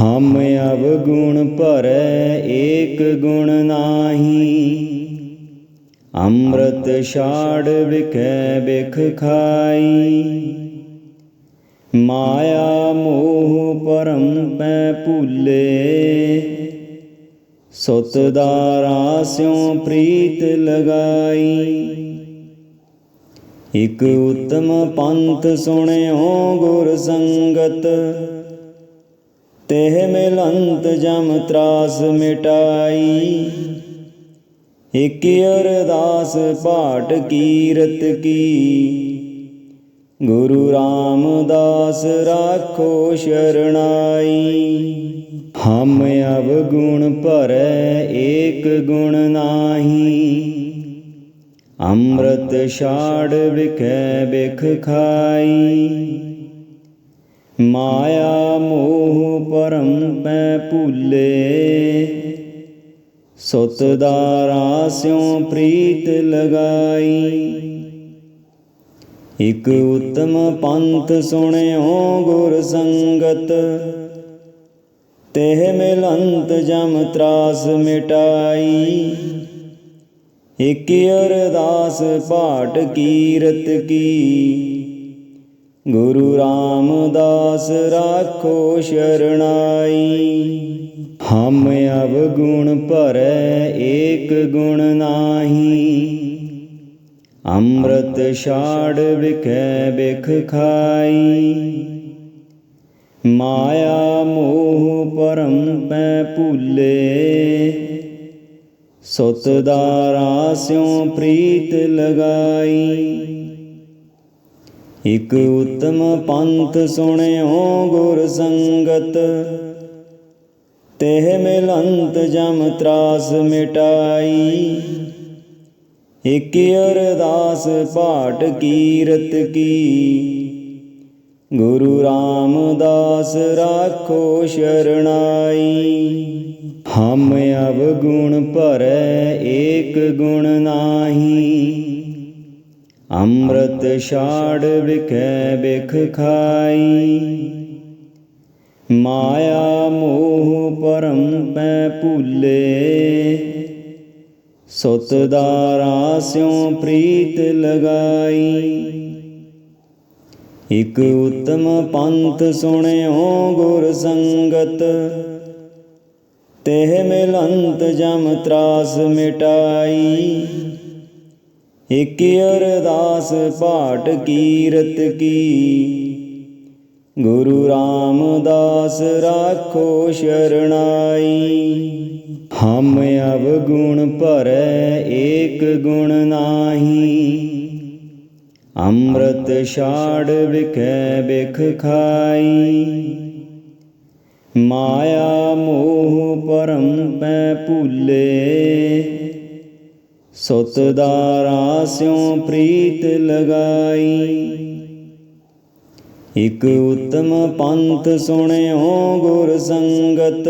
ਹਮ ਅਵਗੁਣ ਭਰੈ ਏਕ ਗੁਣ ਨਾਹੀ। ਅੰਮ੍ਰਿਤ ਛਾੜ ਵਿਖੈ ਬਿਖ ਖਾਈ। ਮਾਇਆ ਮੋਹ ਪਰਮ ਪੈ ਭੁੱਲੇ। ਸੁਤ ਦਾਰਾ ਸਿਉ ਪ੍ਰੀਤ ਲਗਾਈ। ਇਕ ਉਤਮ ਪੰਥ ਸੁਣਿਓ ਗੁਰ ਸੰਗਤ। ਤੇਹ ਮਿਲੰਤ ਜਮ ਤਰਾਸ ਮਿਟਾਈ। ਇਕ ਅਰਦਾਸ ਪਾਟ ਕੀਰਤ ਕੀ। ਗੁਰੂ ਰਾਮਦਾਸ ਰਾਖੋ ਸ਼ਰਣਾਈ ਹਮ ਅਵਗੁਣ ਭਰੈ ਏਕ ਗੁਣ ਨਾਹੀ। ਅੰਮ੍ਰਿਤ ਛਾੜ ਵਿਖੈ ਬਿਖ ਖਾਈ। ਮਾਇਆ ਮੋਹ ਪਰਮ ਪੈ ਭੂਲੇ। ਸੁਤ ਦਾਰਾ ਸਿਉ ਪ੍ਰੀਤ ਲਗਾਈ। ਇਕ ਉਤਮ ਪੰਥ ਸੁਣਿਓ ਗੁਰ ਸੰਗਤ। ਤੇਹ ਮਿਲੰਤ ਜਮ ਤਰਾਸ ਮਿਟਾਈ। ਇਕ ਅਰਦਾਸ ਪਾਟ ਕੀਰਤ ਕੀ। ਗੁਰੂ ਰਾਮਦਾਸ ਰਾਖੋ ਸ਼ਰਣਾਈ। ਹਮ ਅਵਗੁਣ ਭਰੈ ਏਕ ਗੁਣ ਨਾਹੀ। ਅੰਮ੍ਰਿਤ ਛਾੜ ਵਿਖੈ ਬਿਖ ਖਾਈ। ਮਾਇਆ ਮੋਹ ਪਰਮ ਪੈ ਭੁੱਲੇ। ਸੁਤ ਦਾ ਰਾਸਿਓ ਪ੍ਰੀਤ ਲਗਾਈ। ਇਕ ਉਤਮ ਪੰਥ ਸੁਣਿਓ ਗੁਰ ਸੰਗਤ। ਤੇਹ ਮਿਲੰਤ ਜਮ ਤਰਾਸ ਮਿਟਾਈ। ਇਕ ਅਰਦਾਸ ਪਾਟ ਕੀਰਤ ਕੀ। ਗੁਰੂ ਰਾਮਦਾਸ ਰਾਖੋ ਸ਼ਰਣਾਈ ਹਮ ਅਵ ਗੁਣ ਭਰੈ ਏਕ ਗੁਣ ਨਾਹੀ। ਅੰਮ੍ਰਿਤ ਛਾੜ ਵਿਖੈ ਬਿਖ ਖਾਈ। ਮਾਇਆ ਮੋਹ ਪਰਮ ਪੈ ਭੁੱਲੇ। ਸੁਤ ਦਾਰਾ ਸਿਉ ਪ੍ਰੀਤ ਲਗਾਈ। ਇਕ ਉਤਮ ਪੰਥ ਸੁਣਿਓ ਗੁਰ ਸੰਗਤ। ਤੇਹ ਮਿਲੰਤ ਜਮ ਤਰਾਸ ਮਿਟਾਈ। ਇਕ ਅਰਦਾਸ ਪਾਟ ਕੀਰਤ ਕੀ। ਗੁਰੂ ਰਾਮਦਾਸ ਰਾਖੋ ਸ਼ਰਣਾਈ। ਹਮ ਅਵਗੁਣ ਭਰੈ ਏਕ ਗੁਣ ਨਾਹੀ। ਅੰਮ੍ਰਿਤ ਛਾੜ ਵਿਖੈ ਬਿਖ ਖਾਈ। ਮਾਇਆ ਮੋਹ ਪਰਮ ਪੈ ਭੂਲੇ। ਸੁਤ ਦਾਰਾ ਸਿਉ ਪ੍ਰੀਤ ਲਗਾਈ। ਇਕ ਉਤਮ ਪੰਥ ਸੁਣਿਓ ਗੁਰ ਸੰਗਤ।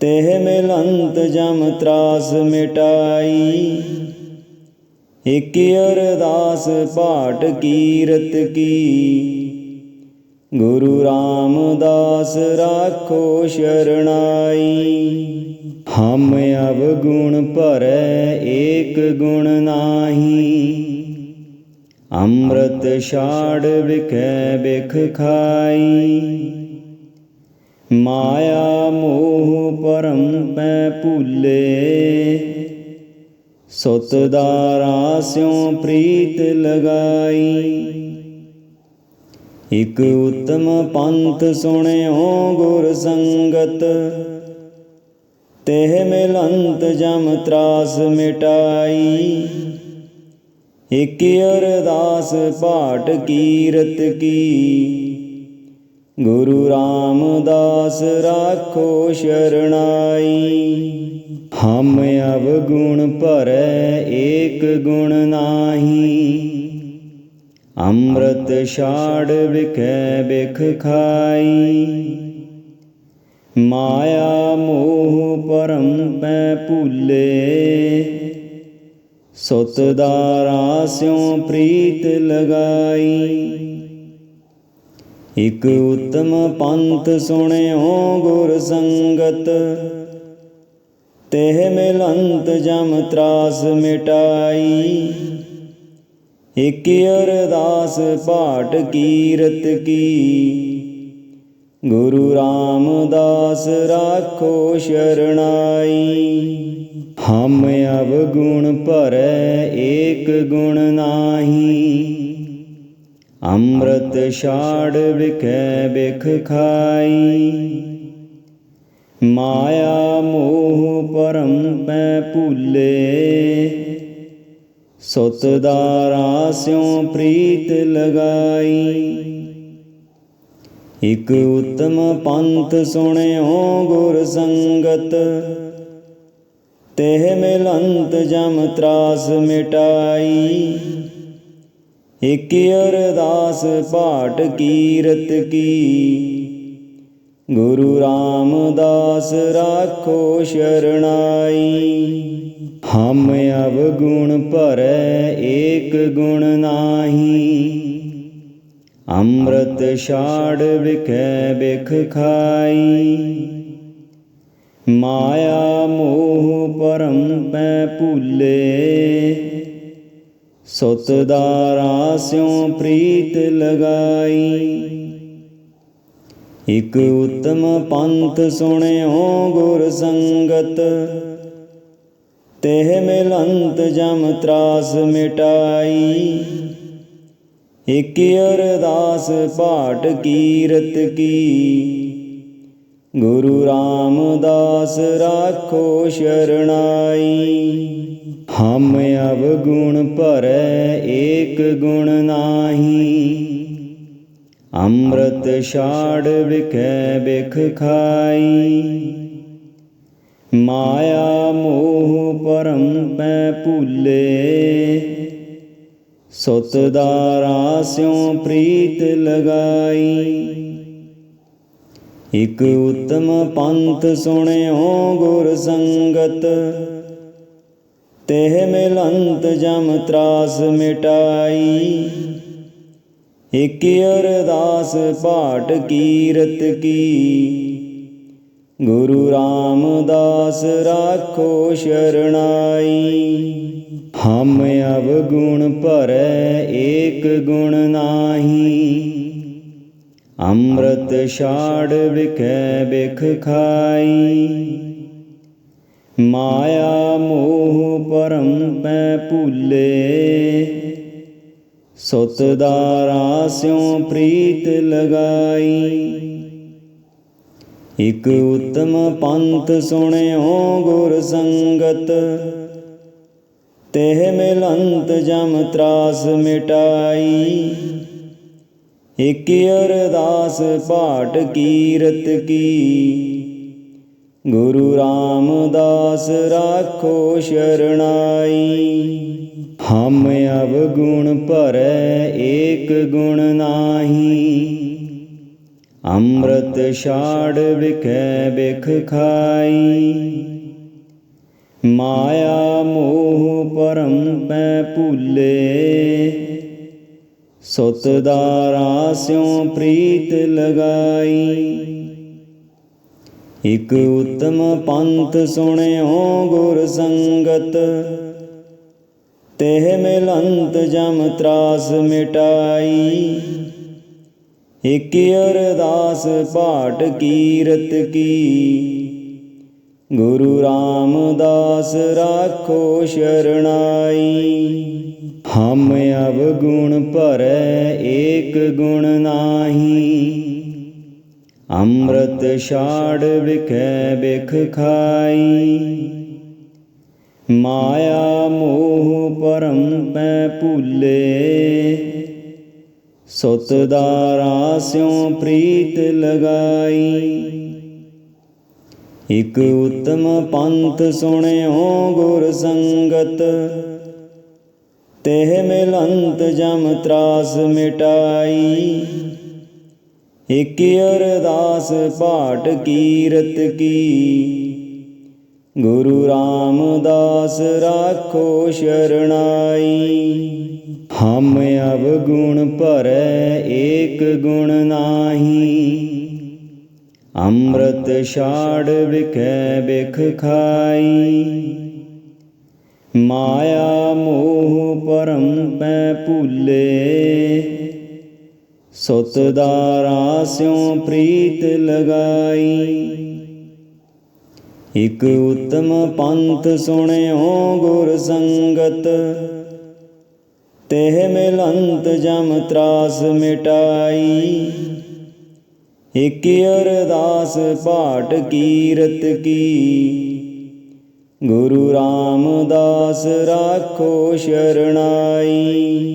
ਤੇਹ ਮਿਲੰਤ ਜਮ ਤਰਾਸ ਮਿਟਾਈ। ਇਕ ਅਰਦਾਸ ਪਾਟ ਕੀਰਤ ਕੀ। ਗੁਰੂ ਰਾਮਦਾਸ ਰਾਖੋ ਸ਼ਰਣਾਈ। ਹਮ ਅਵਗੁਣ ਭਰੈ, ਏਕ ਗੁਣ ਨਾਹੀ। ਅੰਮ੍ਰਿਤ ਛਾੜ ਵਿਖੈ ਬਿਖ ਖਾਈ। ਮਾਇਆ ਮੋਹ ਪਰਮ ਪੈ ਭੁੱਲੇ। ਸੁਤ ਦਾਰਾ ਸਿਉ ਪ੍ਰੀਤ ਲਗਾਈ। ਇਕ ਉਤਮ ਪੰਥ ਸੁਣਿਓ ਗੁਰ ਸੰਗਤ। ਤੇਹ ਮਿਲੰਤ ਜਮ ਤਰਾਸ ਮਿਟਾਈ। ਇਕ ਅਰਦਾਸ ਪਾਟ ਕੀਰਤ ਕੀ। ਗੁਰੂ ਰਾਮਦਾਸ ਰਾਖੋ ਸ਼ਰਣਾਈ ਹਮ ਅਵਗੁਣ ਭਰੈ ਏਕ ਗੁਣ ਨਾਹੀ। ਅੰਮ੍ਰਿਤ ਛਾੜ ਵਿਖੈ ਬਿਖ ਖਾਈ। ਮਾਇਆ ਮੋਹ ਪਰਮ ਪੈ ਭੁੱਲੇ। ਸੁਤ ਦਾ ਸਿਉ ਪ੍ਰੀਤ ਲਗਾਈ। ਇਕ ਉਤਮ ਪੰਥ ਸੁਣਿਓ ਗੁਰ ਸੰਗਤ। ਤਹਿ ਮਿਲੰਤ ਜਮ ਤਰਾਸ ਮਿਟਾਈ। ਇਕ ਅਰਦਾਸ ਪਾਠ ਕੀਰਤ ਕੀ। ਗੁਰੂ ਰਾਮਦਾਸ ਰਾਖੋ ਸ਼ਰਣਾਈ। ਹਮ ਅਵ ਗੁਣ ਭਰੈ ਏਕ ਗੁਣ ਨਾਹੀ। ਅੰਮ੍ਰਿਤ ਛਾੜ ਵਿਖੈ ਵਿਖ ਖਾਈ। ਮਾਇਆ ਮੋਹ ਪਰਮ ਪੈ ਭੂਲੇ। ਸੁਤ ਦਾਰਾ ਸਿਉ ਪ੍ਰੀਤ ਲਗਾਈ। ਇਕ ਉਤਮ ਪੰਥ ਸੁਣਿਓ ਗੁਰ ਸੰਗਤ। ਤਹਿ ਮਿਲੰਤ ਜਮ ਤਰਾਸ ਮਿਟਾਈ। ਇਕ ਅਰਦਾਸ ਪਾਠ ਕੀਰਤ ਕੀ। ਗੁਰੂ ਰਾਮਦਾਸ ਰਾਖੋ ਸ਼ਰਣਾਈ ਹਮ ਅਵਗੁਣ ਭਰੈ ਏਕ ਗੁਣ ਨਾਹੀ। ਅੰਮ੍ਰਿਤ ਛਾੜ ਵਿਖੈ ਬਿਖ ਖਾਈ। ਮਾਇਆ ਮੋਹ ਪਰਮ ਪੈ ਭੁੱਲੇ। ਸੁਤ ਦਾਰਾ ਸਿਉ ਪ੍ਰੀਤ ਲਗਾਈ। ਇਕ ਉਤਮ ਪੰਥ ਸੁਣਿਓ ਗੁਰ ਸੰਗਤ। ਤਹਿ ਮਿਲੰਤ ਜਮ ਤਰਾਸ ਮਿਟਾਈ। ਇਕ ਅਰਦਾਸ ਪਾਠ ਕੀਰਤ ਕੀ। ਗੁਰੂ ਰਾਮਦਾਸ ਰਾਖੋ ਸ਼ਰਣਾਈ ਹਮ ਅਵਗੁਣ ਭਰੈ ਏਕ ਗੁਣ ਨਾਹੀ। ਅੰਮ੍ਰਿਤ ਛਾੜ ਵਿਖੈ ਵਿਖ ਖਾਈ। ਮਾਇਆ ਮੋਹ ਪਰਮ ਪੈ ਭੂਲੇ। ਸੁਤ ਦਾਰਾ ਸਿਉ ਪ੍ਰੀਤ ਲਗਾਈ। ਇਕ ਉਤਮ ਪੰਥ ਸੁਣਿਓ ਗੁਰ ਸੰਗਤ। ਤਹਿ ਮਿਲੰਤ ਜਮ ਤਰਾਸ ਮਿਟਾਈ। ਇਕ ਅਰਦਾਸ ਪਾਠ ਕੀਰਤ ਕੀ। ਗੁਰੂ ਰਾਮਦਾਸ ਰਾਖੋ ਸ਼ਰਣਾਈ। ਹਮ ਅਵਗੁਣ ਭਰੈ ਏਕ ਗੁਣ ਨਾਹੀ। ਅੰਮ੍ਰਿਤ ਛਾੜ ਵਿਖੈ ਬਿਖ ਖਾਈ। ਮਾਇਆ ਮੋਹ ਪਰਮ ਪੈ ਭੁੱਲੇ। ਸੁਤ ਦਾਰਾ ਸਿਉ ਪ੍ਰੀਤ ਲਗਾਈ। ਇਕ ਉਤਮ ਪੰਥ ਸੁਣਿਓ ਗੁਰ ਸੰਗਤ। ਤਹਿ ਮਿਲੰਤ ਜਮ ਤਰਾਸ ਮਿਟਾਈ। ਇਕ ਅਰਦਾਸ ਪਾਠ ਕੀਰਤ ਕੀ। ਗੁਰੂ ਰਾਮਦਾਸ ਰਾਖੋ ਸ਼ਰਣਾਈ ਹਮ ਅਵਗੁਣ ਭਰੈ ਏਕ ਗੁਣ ਨਾਹੀ। ਅੰਮ੍ਰਿਤ ਛਾੜ ਵਿਖੈ ਵਿਖ ਖਾਈ। ਮਾਇਆ ਮੋਹ ਪਰਮ ਪੈ ਭੁੱਲੇ। ਸੁਤ ਦਾਰਾ ਸਿਉ ਪ੍ਰੀਤ ਲਗਾਈ। ਇਕ ਉਤਮ ਪੰਥ ਸੁਣਿਓ ਗੁਰ ਸੰਗਤ। ਤਹਿ ਮਿਲੰਤ ਜਮ ਤਰਾਸ ਮਿਟਾਈ। ਇਕ ਅਰਦਾਸ ਪਾਠ ਕੀਰਤ ਕੀ। ਗੁਰੂ ਰਾਮਦਾਸ ਰਾਖੋ ਸ਼ਰਣਾਈ। ਹਮ ਅਵ ਗੁਣ ਭਰੈ ਏਕ ਗੁਣ ਨਾਹੀ। ਅੰਮ੍ਰਿਤ ਛਾੜ ਵਿਖੈ ਬਿਖ ਖਾਈ। ਮਾਇਆ ਮੋਹ ਪਰਮ ਪੈ ਭੂਲੇ। ਸੁਤ ਦਾਰਾ ਸਿਉ ਪ੍ਰੀਤ ਲਗਾਈ। ਇਕ ਉਤਮ ਪੰਥ ਸੁਣਿਓ ਗੁਰ ਸੰਗਤ, ਤਹਿ ਮਿਲੰਤ ਜਮ ਤਰਾਸ ਮਿਟਾਈ। ਇਕ ਅਰਦਾਸ ਪਾਠ ਕੀਰਤ ਕੀ। ਗੁਰੂ ਰਾਮਦਾਸ ਰਾਖੋ ਸ਼ਰਣਾਈ। ਹਮ ਅਵਗੁਣ ਭਰੈ ਏਕ ਗੁਣ ਨਾਹੀ। ਅੰਮ੍ਰਿਤ ਛਾੜ ਵਿਖੈ ਬਿਖ ਖਾਈ। ਮਾਇਆ ਮੋਹ ਪਰਮ ਪੈ ਭੁੱਲੇ। ਸੁਤ ਦਾਰਾ ਸਿਉ ਪ੍ਰੀਤ ਲਗਾਈ। ਇਕ ਉਤਮ ਪੰਥ ਸੁਣਿਓ ਗੁਰ ਸੰਗਤ। ਤਹਿ ਮਿਲੰਤ ਜਮ ਤਰਾਸ ਮਿਟਾਈ। ਇਕ ਅਰਦਾਸ ਪਾਟ ਕੀਰਤ ਕੀ। ਗੁਰੂ ਰਾਮਦਾਸ ਰਾਖੋ ਸ਼ਰਣਾਈ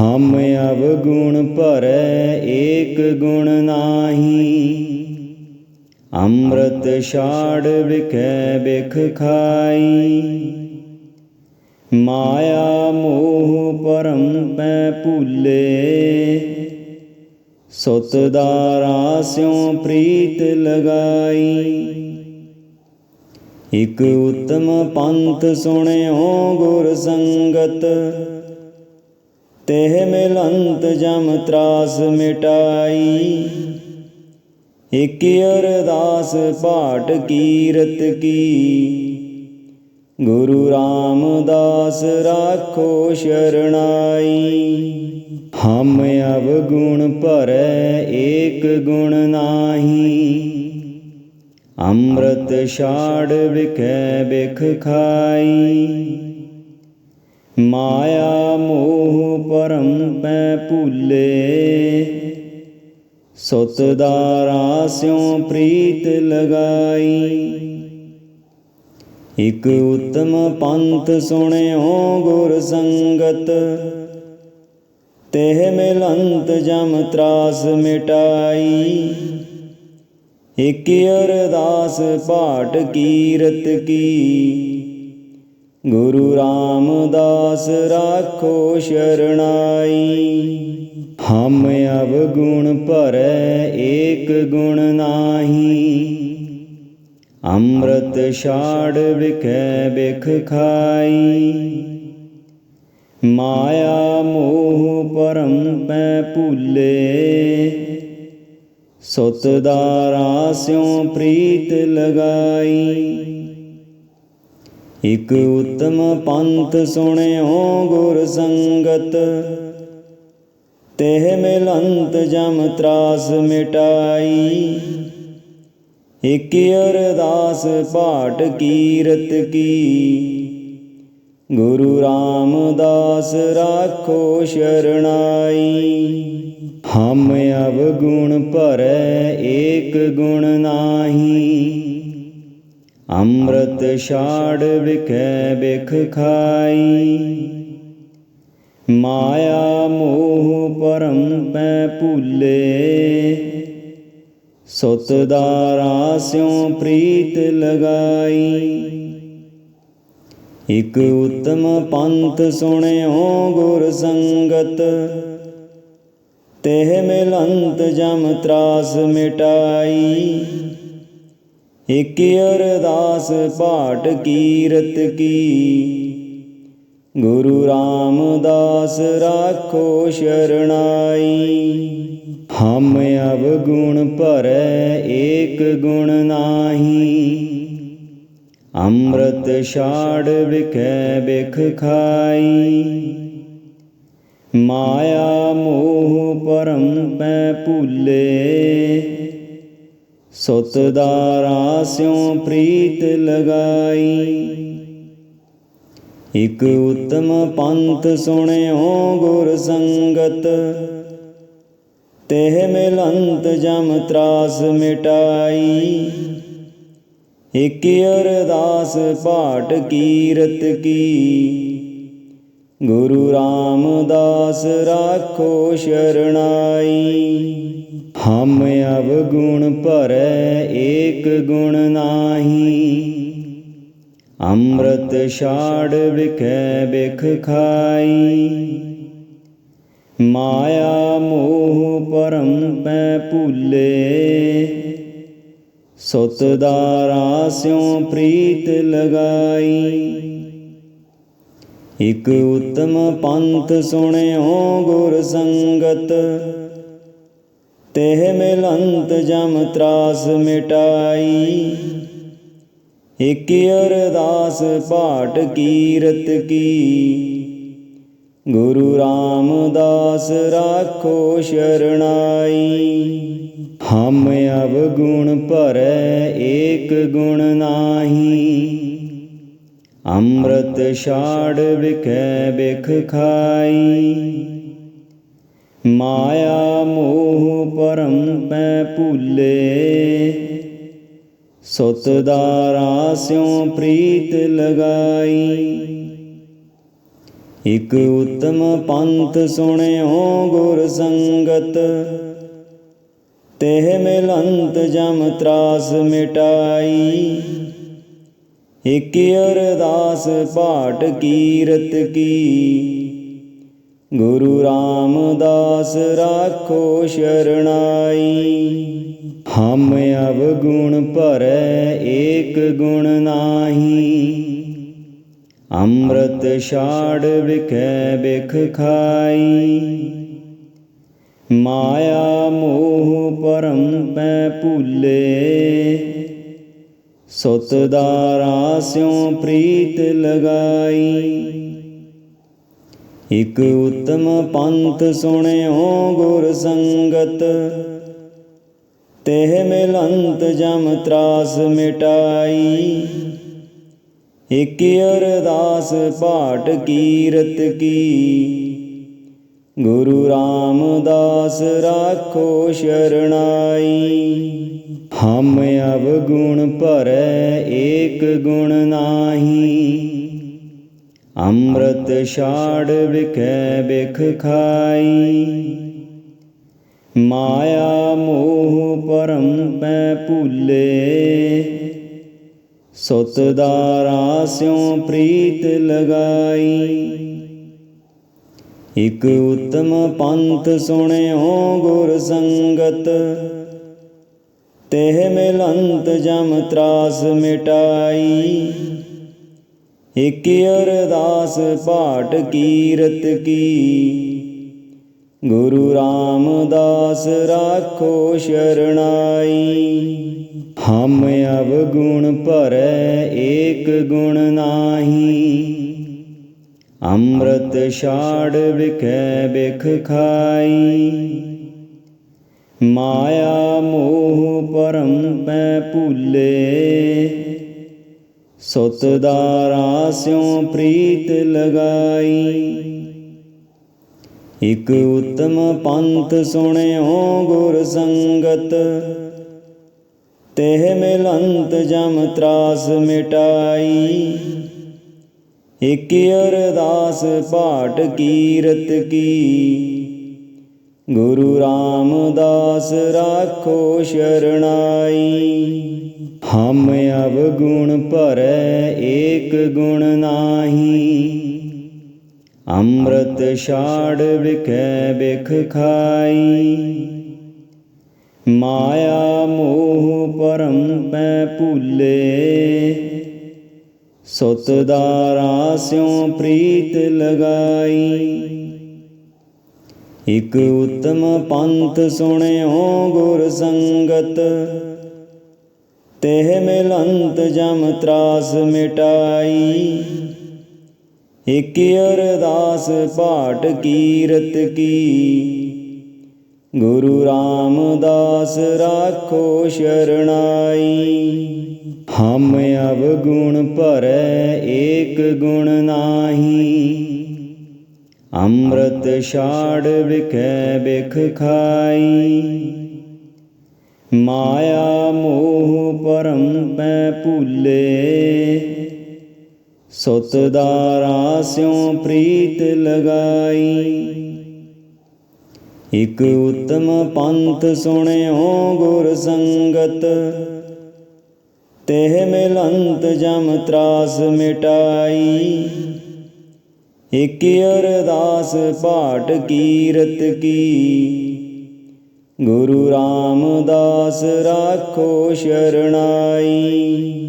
ਹਮ ਅਵਗੁਣ ਭਰੈ ਏਕ ਗੁਣ ਨਾਹੀ। ਅੰਮ੍ਰਿਤ ਛਾੜ ਵਿਖੈ ਬਿਖ ਖਾਈ। ਮਾਇਆ ਮੋਹ ਪਰਮ ਪੈ ਭੁੱਲੇ। ਸੁਤ ਦਾ ਸਿਉ ਪ੍ਰੀਤ ਲਗਾਈ। ਇਕ ਉਤਮ ਪੰਥ ਸੁਣਿਓ ਗੁਰ ਸੰਗਤ। ਤਹਿ ਮਿਲੰਤ ਜਮ ਤਰਾਸ ਮਿਟਾਈ। ਇਕ ਅਰਦਾਸ ਪਾਟ ਕੀਰਤ ਕੀ। ਗੁਰੂ ਰਾਮਦਾਸ ਰਾਖੋ ਸ਼ਰਣਾਈ। ਹਮ ਅਵ ਗੁਣ ਭਰੈ ਏਕ ਗੁਣ ਨਾਹੀ। ਅੰਮ੍ਰਿਤ ਛਾੜ ਵਿਖੈ ਬਿਖ ਖਾਈ। ਮਾਇਆ ਮੋਹ ਪਰਮ ਪੈ ਭੁੱਲੇ। ਸੁਤ ਦਾਰਾ ਸਿਉ ਪ੍ਰੀਤ ਲਗਾਈ। ਇਕ ਉਤਮ ਪੰਥ ਸੁਣਿਓ ਗੁਰ ਸੰਗਤ। ਤਹਿ ਮਿਲੰਤ ਜਮ ਤਰਾਸ ਮਿਟਾਈ। ਇਕ ਅਰਦਾਸ ਪਾਟ ਕੀਰਤ ਕੀ। ਗੁਰੂ ਰਾਮਦਾਸ ਰਾਖੋ ਸ਼ਰਣਾਈ ਹਮ ਅਵਗੁਣ ਭਰੈ ਏਕ ਗੁਣ ਨਾਹੀ। ਅੰਮ੍ਰਿਤ ਛਾੜ ਵਿਖੈ ਵਿਖ ਖਾਈ। ਮਾਇਆ ਮੋਹ ਪਰਮ ਪੈ ਭੁੱਲੇ। ਸੁਤ ਦਾਰਾ ਸਿਉ ਪ੍ਰੀਤ ਲਗਾਈ। ਇਕ ਉਤਮ ਪੰਥ ਸੁਣਿਓ ਗੁਰ ਸੰਗਤ। ਤਹਿ ਮਿਲੰਤ ਜਮ ਤਰਾਸ ਮਿਟਾਈ। ਇਕ ਅਰਦਾਸ ਪਾਟ ਕੀਰਤ ਕੀ। ਗੁਰੂ ਰਾਮਦਾਸ ਰਾਖੋ ਸ਼ਰਣਾਈ। ਹਮ ਅਵਗੁਣ ਭਰੈ ਏਕ ਗੁਣ ਨਾਹੀ। ਅੰਮ੍ਰਿਤ ਛਾੜ ਵਿਖੈ ਬਿਖ ਖਾਈ। ਮਾਇਆ ਮੋਹ ਪਰਮ ਪੈ ਭੂਲੇ। ਸੁਤ ਦਾਰਾ ਸਿਉ ਪ੍ਰੀਤ ਲਗਾਈ। ਇਕ ਉਤਮ ਪੰਥ ਸੁਣਿਓ ਗੁਰ ਸੰਗਤ। ਤਹਿ ਮਿਲੰਤ ਜਮ ਤਰਾਸ ਮਿਟਾਈ। ਇਕ ਅਰਦਾਸ ਪਾਟ ਕੀਰਤ ਕੀ। ਗੁਰੂ ਰਾਮਦਾਸ ਰਾਖੋ ਸ਼ਰਣਾਈ। ਹਮ ਅਵਗੁਣ ਭਰੈ ਏਕ ਗੁਣ ਨਾਹੀ। ਅੰਮ੍ਰਿਤ ਛਾੜ ਵਿਖੈ ਬਿਖ ਖਾਈ। ਮਾਇਆ ਮੋਹ ਪਰਮ ਪੈ ਭੁੱਲੇ। ਸੁਤ ਦਾਰਾ ਸਿਉ ਪ੍ਰੀਤ ਲਗਾਈ। ਇਕ ਉਤਮ ਪੰਥ ਸੁਣਿਓ ਗੁਰ ਸੰਗਤ। ਤਹਿ ਮਿਲੰਤ ਜਮ ਤਰਾਸ ਮਿਟਾਈ। ਇਕ ਅਰਦਾਸ ਪਾਟ ਕੀਰਤ ਕੀ। ਗੁਰੂ ਰਾਮਦਾਸ ਰਾਖੋ ਸ਼ਰਣਾਈ ਹਮ ਅਵ ਗੁਣ ਭਰੈ ਏਕ ਗੁਣ ਨਾਹੀ। ਅੰਮ੍ਰਿਤ ਛਾੜ ਵਿਖੈ ਬਿਖ ਖਾਈ। ਮਾਇਆ ਮੋਹ ਪਰਮ ਪੈ ਭੁੱਲੇ। ਸੁਤ ਦਾ ਸਿਉ ਪ੍ਰੀਤ ਲਗਾਈ। ਇਕ ਉਤਮ ਪੰਥ ਸੁਣਿਓ ਗੁਰ ਸੰਗਤ। ਤੇਹ ਮਿਲੰਤ ਜਮ ਤਰਾਸ ਮਿਟਾਈ। ਇਕ ਅਰਦਾਸ ਪਾਟ ਕੀਰਤ ਕੀ। ਗੁਰੂ ਰਾਮਦਾਸ ਰਾਖੋ ਸ਼ਰਣਾਈ। ਹਮ ਅਵ ਗੁਣ ਭਰੈ ਏਕ ਗੁਣ ਨਾਹੀ। ਅੰਮ੍ਰਿਤ ਛਾੜ ਵਿਖੈ ਵਿਖ ਖਾਈ। ਮਾਇਆ ਮੋਹ ਪਰਮ ਪੈ ਭੂਲੇ। ਸੁਤ ਦਾਰਾ ਸਿਉ ਪ੍ਰੀਤ ਲਗਾਈ। ਇਕ ਉਤਮ ਪੰਥ ਸੁਣਿਓ ਗੁਰ ਸੰਗਤ, ਤੇਹ ਮਿਲੰਤ ਜਮ ਤਰਾਸ ਮਿਟਾਈ। ਇਕ ਅਰਦਾਸ ਪਾਠ ਕੀਰਤ ਕੀ। ਗੁਰੂ ਰਾਮਦਾਸ ਰਾਖੋ ਸ਼ਰਣਾਈ ਹਮ ਅਵਗੁਣ ਭਰੈ ਏਕ ਗੁਣ ਨਾਹੀ। ਅੰਮ੍ਰਿਤ ਛਾੜ ਵਿਖੈ ਬਿਖ ਖਾਈ। ਮਾਇਆ ਮੋਹ ਪਰਮ ਪੈ ਭੁੱਲੇ। ਸੁਤ ਦਾਰਾ ਸਿਉ ਪ੍ਰੀਤ ਲਗਾਈ। ਇਕ ਉਤਮ ਪੰਥ ਸੁਣਿਓ ਗੁਰ ਸੰਗਤ। ਤੇਹ ਮਿਲੰਤ ਜਮ ਤਰਾਸ ਮਿਟਾਈ। ਇਕ ਅਰਦਾਸ ਪਾਟ ਕੀਰਤ ਕੀ। ਗੁਰੂ ਰਾਮਦਾਸ ਰਾਖੋ ਸ਼ਰਣਾਈ ਹਮ ਅਵਗੁਣ ਭਰੈ ਏਕ ਗੁਣ ਨਾਹੀ। ਅੰਮ੍ਰਿਤ ਛਾੜ ਵਿਖੈ ਬਿਖ ਖਾਈ। ਮਾਇਆ ਮੋਹ ਪਰਮ ਪੈ ਭੂਲੇ। ਸੁਤ ਦਾਰਾ ਸਿਉ ਪ੍ਰੀਤ ਲਗਾਈ। ਇਕ ਉਤਮ ਪੰਥ ਸੁਣਿਓ ਗੁਰ ਸੰਗਤ। ਤੇਹ ਮਿਲੰਤ ਜਮ ਤਰਾਸ ਮਿਟਾਈ। ਇਕ ਅਰਦਾਸ ਪਾਟ ਕੀਰਤ ਕੀ। ਗੁਰੂ ਰਾਮਦਾਸ ਰਾਖੋ ਸ਼ਰਣਾਈ। ਹਮ ਅਵਗੁਣ ਭਰੈ ਏਕ ਗੁਣ ਨਾਹੀ। ਅੰਮ੍ਰਿਤ ਛਾੜ ਵਿਖੈ ਬਿਖ ਖਾਈ। ਮਾਇਆ ਮੋਹ ਪਰਮ ਪੈ ਭੁੱਲੇ। ਸੁਤ ਦਾਰਾ ਸਿਉ ਪ੍ਰੀਤ ਲਗਾਈ। ਇਕ ਉਤਮ ਪੰਥ ਸੁਣਿਓ ਗੁਰ ਸੰਗਤ। ਤੇਹ ਮਿਲੰਤ ਜਮ ਤਰਾਸ ਮਿਟਾਈ। ਇਕ ਅਰਦਾਸ ਪਾਟ ਕੀਰਤ ਕੀ। ਗੁਰੂ ਰਾਮਦਾਸ ਰਾਖੋ ਸ਼ਰਣਾਈ ਹਮ ਅਵਗੁਣ ਭਰੈ ਏਕ ਗੁਣ ਨਾਹੀ। ਅੰਮ੍ਰਿਤ ਛਾੜ ਵਿਖੈ ਵਿਖ ਖਾਈ। ਮਾਇਆ ਮੋਹ ਪਰਮ ਪੈ ਭੁੱਲੇ। ਸੁਤ ਦਾ ਸਿਉ ਪ੍ਰੀਤ ਲਗਾਈ। ਇਕ ਉਤਮ ਪੰਥ ਸੁਣਿਓ ਗੁਰ ਸੰਗਤ। ਤੇਹ ਮਿਲੰਤ ਜਮ ਤਰਾਸ ਮਿਟਾਈ। ਇਕ ਅਰਦਾਸ ਪਾਟ ਕੀਰਤ ਕੀ। ਗੁਰੂ ਰਾਮਦਾਸ ਰਾਖੋ ਸ਼ਰਣਾਈ। ਹਮ ਅਵ ਗੁਣ ਭਰੈ ਏਕ ਗੁਣ ਨਾਹੀ। ਅੰਮ੍ਰਿਤ ਛਾੜ ਵਿਖੈ ਬਿਖ ਖਾਈ। ਮਾਇਆ ਮੋਹ ਪਰਮ ਪੈ ਭੂਲੇ। ਸੁਤ ਦਾਰਾ ਸਿਉ ਪ੍ਰੀਤ ਲਗਾਈ। ਇਕ ਉਤਮ ਪੰਥ ਸੁਣਿਓ ਗੁਰ ਸੰਗਤ। ਤੇਹ ਮਿਲੰਤ ਜਮ ਤਰਾਸ ਮਿਟਾਈ। ਇਕ ਅਰਦਾਸ ਪਾਠ ਕੀਰਤ ਕੀ। ਗੁਰੂ ਰਾਮਦਾਸ ਰਾਖੋ ਸ਼ਰਣਾਈ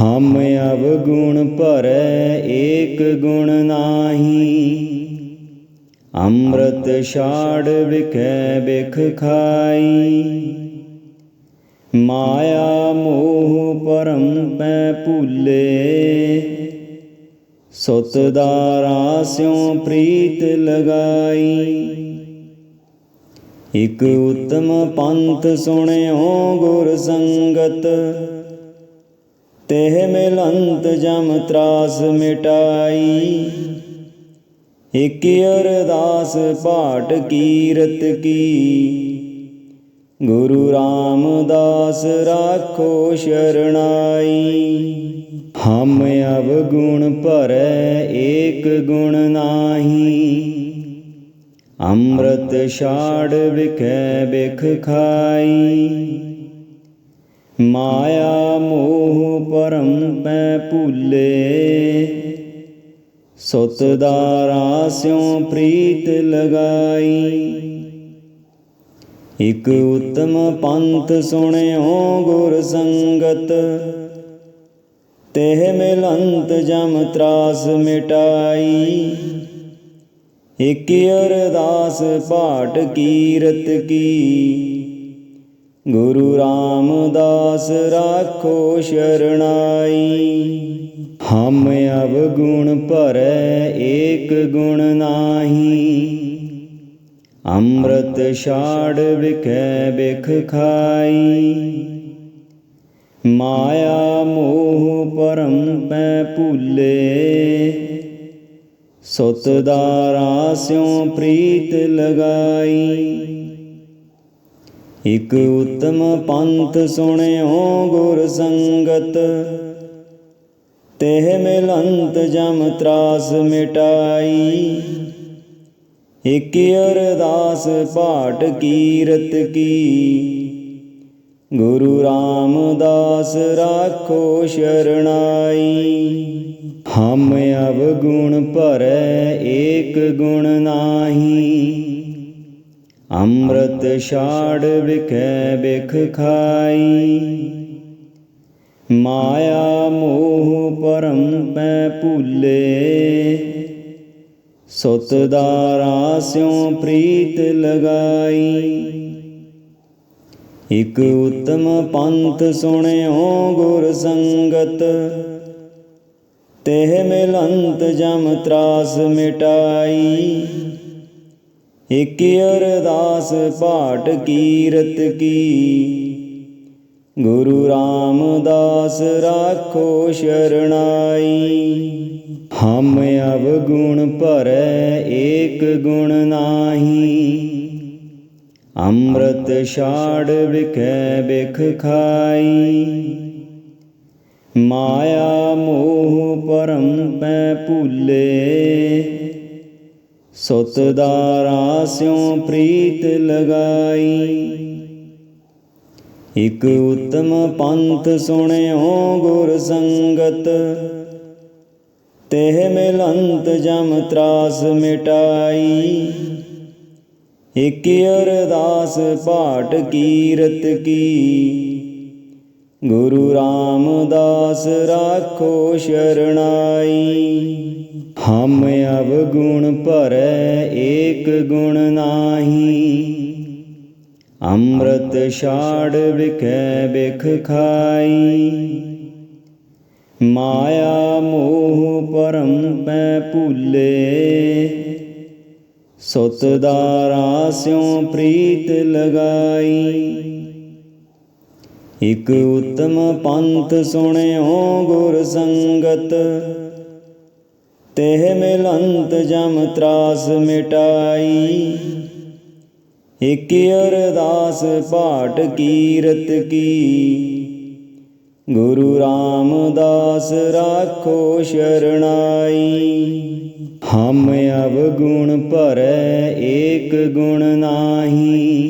ਹਮ ਅਵਗੁਣ ਭਰੈ, ਏਕ ਗੁਣ ਨਾਹੀ। ਅੰਮ੍ਰਿਤ ਛਾੜ ਵਿਖੈ, ਬਿਖ ਖਾਈ। ਮਾਇਆ ਮੋਹ ਪਰਮ ਪੈ ਭੁੱਲੇ। ਸੁਤ ਦਾਰਾ ਸਿਉ ਪ੍ਰੀਤ ਲਗਾਈ। ਇਕ ਉਤਮ ਪੰਥ ਸੁਣਿਓ ਗੁਰ ਸੰਗਤ। ਤਹਿ ਮਿਲੰਤ ਜਮ ਤਰਾਸ ਮਿਟਾਈ। ਇਕ ਅਰਦਾਸ ਪਾਟ ਕੀਰਤ ਕੀ। ਗੁਰੂ ਰਾਮਦਾਸ ਰਾਖੋ ਸ਼ਰਣਾਈ ਹਮ ਅਵਗੁਣ ਭਰੈ ਏਕ ਗੁਣ ਨਾਹੀ। ਅੰਮ੍ਰਿਤ ਛਾੜ ਵਿਖੈ ਬਿਖ ਖਾਈ। ਮਾਇਆ ਮੋਹ ਪਰਮ ਪੈ ਭੂਲੇ। ਸੁਤ ਦਾਰਾ ਸਿਉ ਪ੍ਰੀਤ ਲਗਾਈ। ਇਕ ਉਤਮ ਪੰਥ ਸੁਣਿਓ ਗੁਰ ਸੰਗਤ। ਤਹਿ ਮਿਲੰਤ ਜਮ ਤਰਾਸ ਮਿਟਾਈ। ਇਕ ਅਰਦਾਸ ਪਾਟ ਕੀਰਤ ਕੀ। ਗੁਰੂ ਰਾਮਦਾਸ ਰਾਖੋ ਸ਼ਰਣਾਈ। ਹਮ ਅਵਗੁਣ ਭਰੈ ਏਕ ਗੁਣ ਨਾਹੀ। ਅੰਮ੍ਰਿਤ ਛਾੜ ਵਿਖੈ ਬਿਖ ਖਾਈ। ਮਾਇਆ ਮੋਹ ਪਰਮ ਪੈ ਭੁੱਲੇ। ਸੁਤ ਦਾਰਾ ਸਿਉ ਪ੍ਰੀਤ ਲਗਾਈ। ਇਕ ਉਤਮ ਪੰਥ ਸੁਣਿਓ ਗੁਰ ਸੰਗਤ। ਤਹਿ ਮਿਲੰਤ ਜਮ ਤਰਾਸ ਮਿਟਾਈ। ਇਕ ਅਰਦਾਸ ਪਾਟ ਕੀਰਤ ਕੀ। ਗੁਰੂ ਰਾਮਦਾਸ ਰਾਖੋ ਸ਼ਰਣਾਈ ਹਮ ਅਵਗੁਣ ਭਰੈ ਏਕ ਗੁਣ ਨਾਹੀ। ਅੰਮ੍ਰਿਤ ਛਾੜ ਵਿਖੈ ਵਿਖ ਖਾਈ। ਮਾਇਆ ਮੋਹ ਪਰਮ ਪੈ ਭੁੱਲੇ। ਸੁਤ ਦਾਰਾ ਸਿਉ ਪ੍ਰੀਤ ਲਗਾਈ। ਇਕ ਉਤਮ ਪੰਥ ਸੁਣਿਓ ਗੁਰ ਸੰਗਤ। ਤਹਿ ਮਿਲੰਤ ਜਮ ਤਰਾਸ ਮਿਟਾਈ। ਇਕ ਅਰਦਾਸ ਪਾਟ ਕੀਰਤ ਕੀ। ਗੁਰੂ ਰਾਮਦਾਸ ਰਾਖੋ ਸ਼ਰਣਾਈ। ਹਮ ਅਵ ਗੁਣ ਭਰੈ ਏਕ ਗੁਣ ਨਾਹੀ। ਅੰਮ੍ਰਿਤ ਛਾੜ ਵਿਖੈ ਬਿਖ ਖਾਈ। ਮਾਇਆ ਮੋਹ ਪਰਮ ਪੈ ਭੁੱਲੇ। ਸੁਤ ਦਾਰਾ ਸਿਉ ਪ੍ਰੀਤ ਲਗਾਈ। ਇਕ ਉਤਮ ਪੰਥ ਸੁਣਿਓ ਗੁਰ ਸੰਗਤ, ਤਹਿ ਮਿਲੰਤ ਜਮ ਤਰਾਸ ਮਿਟਾਈ। ਇਕ ਅਰਦਾਸ ਪਾਟ ਕੀਰਤ ਕੀ। ਗੁਰੂ ਰਾਮਦਾਸ ਰਾਖੋ ਸ਼ਰਣਾਈ ਹਮ ਅਵਗੁਣ ਭਰੈ ਏਕ ਗੁਣ ਨਾਹੀ। ਅੰਮ੍ਰਿਤ ਛਾੜ ਵਿਖੈ ਵਿਖ ਖਾਈ। ਮਾਇਆ ਮੋਹ ਪਰਮ ਪੈ ਭੁੱਲੇ। ਸੁਤ ਦਾਰਾ ਸਿਉ ਪ੍ਰੀਤ ਲਗਾਈ। ਇਕ ਉਤਮ ਪੰਥ ਸੁਣਿਓ ਗੁਰ ਸੰਗਤ। ਤਹਿ ਮਿਲੰਤ ਜਮ ਤਰਾਸ ਮਿਟਾਈ। ਇਕ ਅਰਦਾਸ ਪਾਟ ਕੀਰਤ ਕੀ। ਗੁਰੂ ਰਾਮਦਾਸ ਰਾਖੋ ਸ਼ਰਣਾਈ ਹਮ ਅਵਗੁਣ ਭਰੈ ਏਕ ਗੁਣ ਨਾਹੀ।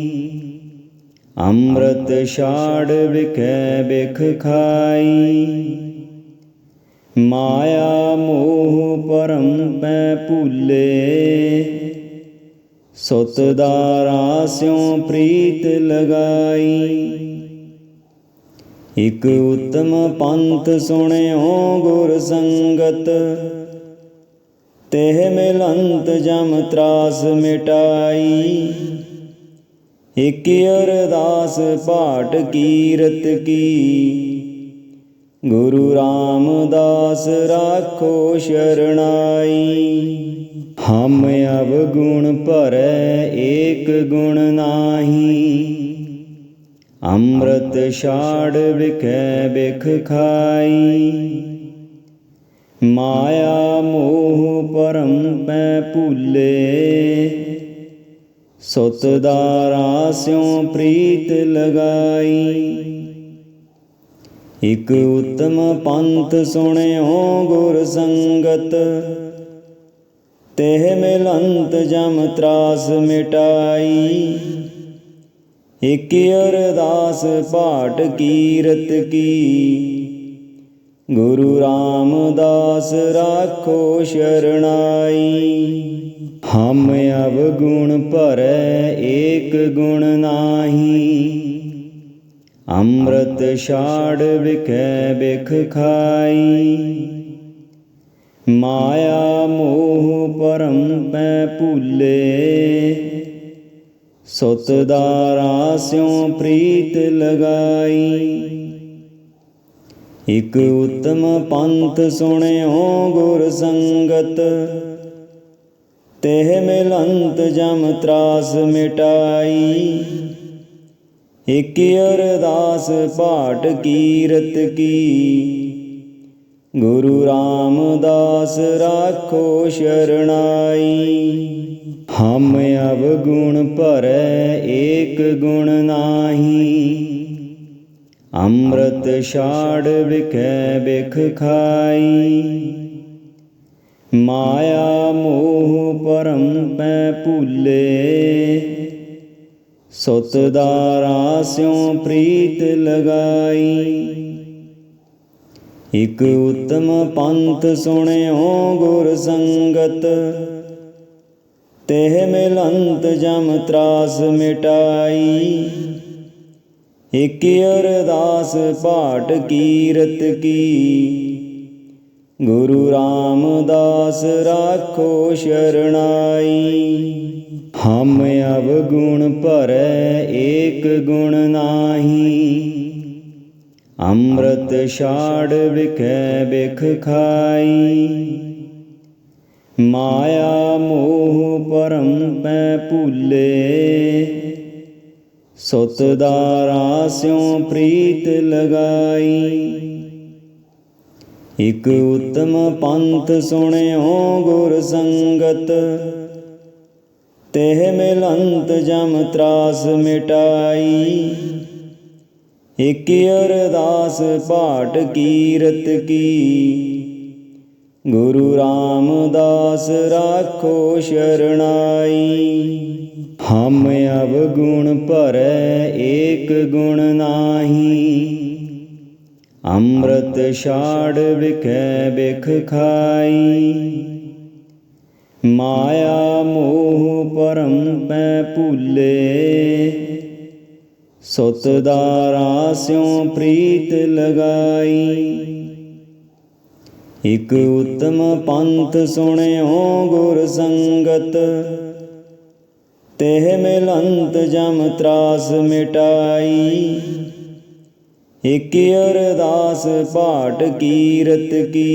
ਅੰਮ੍ਰਿਤ ਛਾੜ ਵਿਖੈ ਬਿਖ ਖਾਈ। ਮਾਇਆ ਮੋਹ ਪਰਮ ਪੈ ਭੂਲੇ। ਸੁਤ ਦਾਰਾ ਸਿਉ ਪ੍ਰੀਤ ਲਗਾਈ। ਇਕ ਉਤਮ ਪੰਥ ਸੁਣਿਓ ਗੁਰ ਸੰਗਤ। ਤੇਹ ਮਿਲੰਤ ਜਮ ਤਰਾਸ ਮਿਟਾਈ। ਇਕ ਅਰਦਾਸ ਪਾਟ ਕੀਰਤ ਕੀ। ਗੁਰੂ ਰਾਮਦਾਸ ਰਾਖੋ ਸ਼ਰਣਾਈ। ਹਮ ਅਵਗੁਣ ਭਰੈ ਏਕ ਗੁਣ ਨਾਹੀ। ਅੰਮ੍ਰਿਤ ਛਾੜ ਵਿਖੈ ਬਿਖ ਖਾਈ। ਮਾਇਆ ਮੋਹ ਪਰਮ ਪੈ ਭੁੱਲੇ। ਸੁਤ ਦਾਰਾ ਸਿਉ ਪ੍ਰੀਤ ਲਗਾਈ। ਇਕ ਉਤਮ ਪੰਥ ਸੁਣਿਓ ਗੁਰ ਸੰਗਤ। ਤੇਹ ਮਿਲੰਤ ਜਮ ਤਰਾਸ ਮਿਟਾਈ। ਇਕ ਅਰਦਾਸ ਪਾਟ ਕੀਰਤ ਕੀ। ਗੁਰੂ ਰਾਮਦਾਸ ਰਾਖੋ ਸ਼ਰਣਾਈ ਹਮ ਅਵਗੁਣ ਭਰੈ ਏਕ ਗੁਣ ਨਾਹੀ। ਅੰਮ੍ਰਿਤ ਛਾੜ ਵਿਖੈ ਬਿਖ ਖਾਈ। ਮਾਇਆ ਮੋਹ ਪਰਮ ਪੈ ਭੁੱਲੇ। ਸੁਤ ਦਾ ਸਿਉ ਪ੍ਰੀਤ ਲਗਾਈ। ਇਕ ਉਤਮ ਪੰਥ ਸੁਣਿਓ ਗੁਰ ਸੰਗਤ। ਤੇਹ ਮਿਲੰਤ ਜਮ ਤਰਾਸ ਮਿਟਾਈ। ਇਕ ਅਰਦਾਸ ਪਾਟ ਕੀਰਤ ਕੀ। ਗੁਰੂ ਰਾਮਦਾਸ ਰਾਖੋ ਸ਼ਰਣਾਈ। ਹਮ ਅਵ ਗੁਣ ਭਰੈ ਏਕ ਗੁਣ ਨਾਹੀ। ਅੰਮ੍ਰਿਤ ਛਾੜ ਵਿਖੈ ਬਿਖ ਖਾਈ। ਮਾਇਆ ਮੋਹ ਪਰਮ ਪੈ ਭੁੱਲੇ। ਸੁਤ ਦਾਰਾ ਸਿਉ ਪ੍ਰੀਤ ਲਗਾਈ। ਇਕ ਉਤਮ ਪੰਥ ਸੁਣਿਓ ਗੁਰ ਸੰਗਤ। ਤੇਹ ਮਿਲੰਤ ਜਮ ਤਰਾਸ ਮਿਟਾਈ। ਇਕ ਅਰਦਾਸ ਪਾਟ ਕੀਰਤ ਕੀ। ਗੁਰੂ ਰਾਮਦਾਸ ਰਾਖੋ ਸ਼ਰਣਾਈ। ਹਮ ਅਵਗੁਣ ਭਰੈ ਏਕ ਗੁਣ ਨਾਹੀ। ਅੰਮ੍ਰਿਤ ਛਾੜ ਵਿਖੈ ਬਿਖ ਖਾਈ। ਮਾਇਆ ਮੋਹ ਪਰਮ ਪੈ ਭੁੱਲੇ। ਸੁਤ ਦਾਰਾ ਸਿਉ ਪ੍ਰੀਤ ਲਗਾਈ। ਇਕ ਉਤਮ ਪੰਥ ਸੁਣਿਓ ਗੁਰ ਸੰਗਤ। ਤੇਹ ਮਿਲੰਤ ਜਮ ਤਰਾਸ ਮਿਟਾਈ। ਇਕ ਅਰਦਾਸ ਪਾਟ ਕੀਰਤ ਕੀ। ਗੁਰੂ ਰਾਮਦਾਸ ਰਾਖੋ ਸ਼ਰਣਾਈ ਹਮ ਅਵ ਗੁਣ ਭਰੈ ਏਕ ਗੁਣ ਨਾਹੀ। ਅੰਮ੍ਰਿਤ ਛਾੜ ਵਿਖੈ ਬਿਖ ਖਾਈ। ਮਾਇਆ ਮੋਹ ਪਰਮ ਪੈ ਭੁੱਲੇ। ਸੁਤ ਦਾ ਸਿਉ ਪ੍ਰੀਤ ਲਗਾਈ। ਇਕ ਉਤਮ ਪੰਥ ਸੁਣਿਓ ਗੁਰ ਸੰਗਤ। ਤੇਹ ਮਿਲੰਤ ਜਮ ਤਰਾਸ ਮਿਟਾਈ। ਇਕ ਅਰਦਾਸ ਪਾਟ ਕੀਰਤ ਕੀ।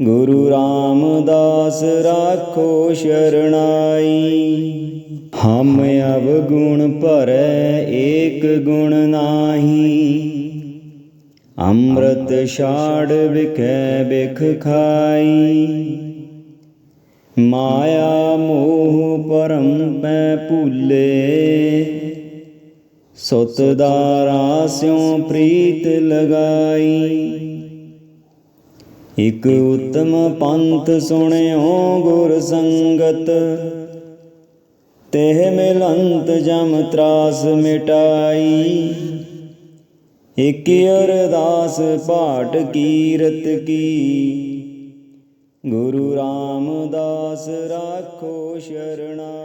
ਗੁਰੂ ਰਾਮਦਾਸ ਰਾਖੋ ਸ਼ਰਣਾਈ ਹਮ ਅਵਗੁਣ ਭਰੈ ਏਕ ਗੁਣ ਨਾਹੀ। ਅੰਮ੍ਰਿਤ ਛਾੜ ਵਿਖੈ ਬਿਖ ਖਾਈ। ਮਾਇਆ ਮੋਹ ਪਰਮ ਪੈ ਭੁੱਲੇ। ਸੁਤ ਦਾਰਾ ਸਿਉ ਪ੍ਰੀਤ ਲਗਾਈ। ਇਕ ਉਤਮ ਪੰਥ ਸੁਣਿਓ ਗੁਰ ਸੰਗਤ। ਤੇਹ ਮਿਲੰਤ ਜਮ ਤਰਾਸ ਮਿਟਾਈ। ਇਕ ਅਰਦਾਸ ਪਾਟ ਕੀਰਤ ਕੀ। ਗੁਰੂ ਰਾਮਦਾਸ ਰਾਖੋ ਸ਼ਰਣਾਈ